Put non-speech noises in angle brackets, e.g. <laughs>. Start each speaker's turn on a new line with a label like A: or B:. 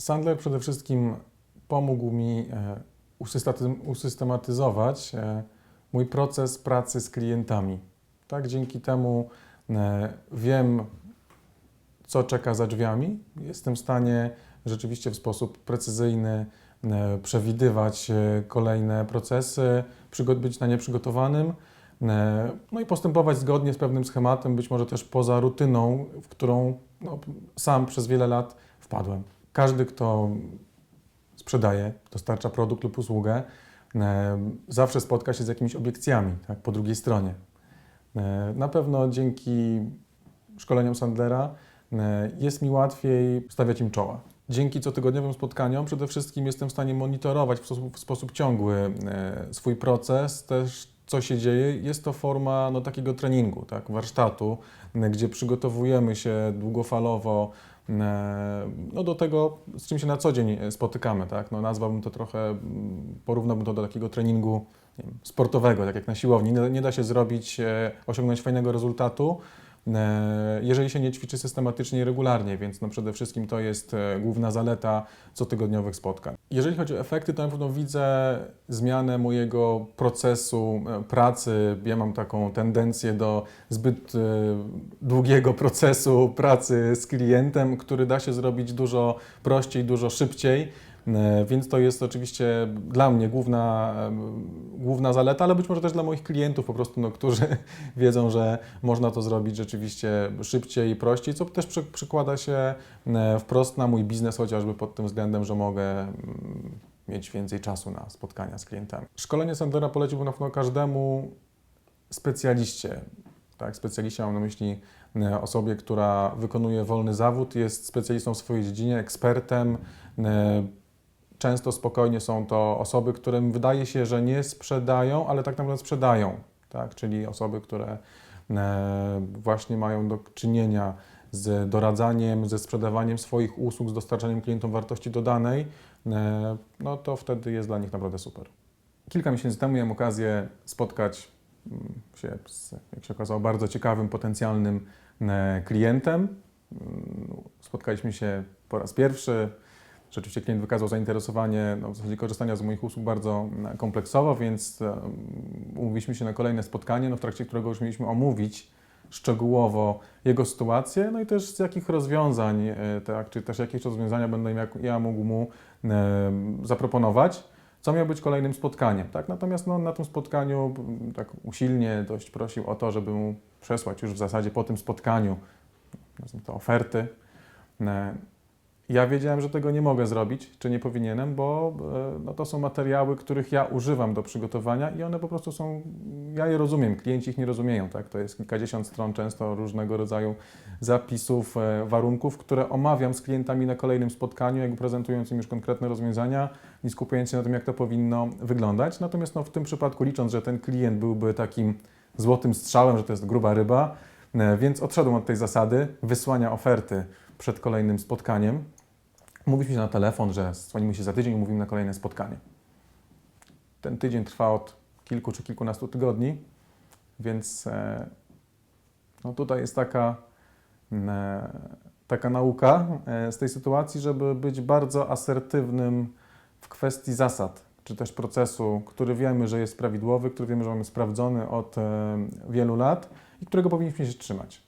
A: Sandler przede wszystkim pomógł mi e, usystematy- usystematyzować e, mój proces pracy z klientami. Tak, dzięki temu e, wiem, co czeka za drzwiami. Jestem w stanie rzeczywiście w sposób precyzyjny przewidywać kolejne procesy, być na nie przygotowanym. e, No i postępować zgodnie z pewnym schematem, być może też poza rutyną, w którą no, sam przez wiele lat wpadłem. Każdy, kto sprzedaje, dostarcza produkt lub usługę, e, zawsze spotka się z jakimiś obiekcjami tak, po drugiej stronie. E, Na pewno dzięki szkoleniom Sandlera e, jest mi łatwiej stawiać im czoła. Dzięki cotygodniowym spotkaniom przede wszystkim jestem w stanie monitorować w sposób, w sposób ciągły swój proces, też co się dzieje. Jest to forma no, takiego treningu, tak, warsztatu, gdzie przygotowujemy się długofalowo no, do tego, z czym się na co dzień e, spotykamy. Tak? No, nazwałbym to trochę, mm, porównałbym to do takiego treningu wiem, sportowego, tak jak na siłowni. Nie, da się zrobić, e, osiągnąć fajnego rezultatu, e, jeżeli się nie ćwiczy systematycznie i regularnie, więc no przede wszystkim to jest e, główna zaleta cotygodniowych spotkań. Jeżeli chodzi o efekty, to na pewno widzę zmianę mojego procesu e, pracy. Ja mam taką tendencję do zbyt e, długiego procesu pracy z klientem, który da się zrobić dużo prościej, dużo szybciej. E, Więc to jest oczywiście dla mnie główna, główna zaleta, ale być może też dla moich klientów po prostu, no, którzy <laughs> wiedzą, że można to zrobić rzeczywiście szybciej i prościej, co też przy, przykłada się wprost na mój biznes, chociażby pod tym względem, że mogę mm, mieć więcej czasu na spotkania z klientami. Szkolenie Sandera poleciłbym na pewno każdemu specjaliście. Tak, specjaliście mam na myśli osobie, która wykonuje wolny zawód, jest specjalistą w swojej dziedzinie, ekspertem. Często spokojnie są to osoby, którym wydaje się, że nie sprzedają, ale tak naprawdę sprzedają. Tak? Czyli osoby, które e, właśnie mają do czynienia z doradzaniem, ze sprzedawaniem swoich usług, z dostarczaniem klientom wartości dodanej, e, no to wtedy jest dla nich naprawdę super. Kilka miesięcy temu miałem okazję spotkać mm, się z, jak się okazało, bardzo ciekawym, potencjalnym e, klientem. Mm, Spotkaliśmy się po raz pierwszy. Rzeczywiście klient wykazał zainteresowanie no, w zasadzie korzystania z moich usług bardzo mm, kompleksowo, więc e, umówiliśmy się na kolejne spotkanie, no, w trakcie którego już mieliśmy omówić szczegółowo jego sytuację, no i też z jakich rozwiązań, e, tak, czy też jakieś rozwiązania będę ja mógł mu e, zaproponować, co miało być kolejnym spotkaniem. Tak? Natomiast no, na tym spotkaniu m, tak usilnie dość prosił o to, żeby mu przesłać już w zasadzie po tym spotkaniu to oferty. Ja wiedziałem, że tego nie mogę zrobić, czy nie powinienem, bo e, no, to są materiały, których ja używam do przygotowania i one po prostu są, ja je rozumiem, klienci ich nie rozumieją, tak? To jest kilkadziesiąt stron często różnego rodzaju zapisów, e, warunków, które omawiam z klientami na kolejnym spotkaniu, jakby prezentując im już konkretne rozwiązania i skupiając się na tym, jak to powinno wyglądać. Natomiast no, w tym przypadku, licząc, że ten klient byłby takim złotym strzałem, że to jest gruba ryba, e, więc odszedłem od tej zasady wysłania oferty przed kolejnym spotkaniem. Mówiliśmy się na telefon, że dzwonimy się za tydzień i mówimy na kolejne spotkanie. Ten tydzień trwa od kilku czy kilkunastu tygodni, więc e, no tutaj jest taka, e, taka nauka e, z tej sytuacji, żeby być bardzo asertywnym w kwestii zasad, czy też procesu, który wiemy, że jest prawidłowy, który wiemy, że mamy sprawdzony od wielu lat i którego powinniśmy się trzymać.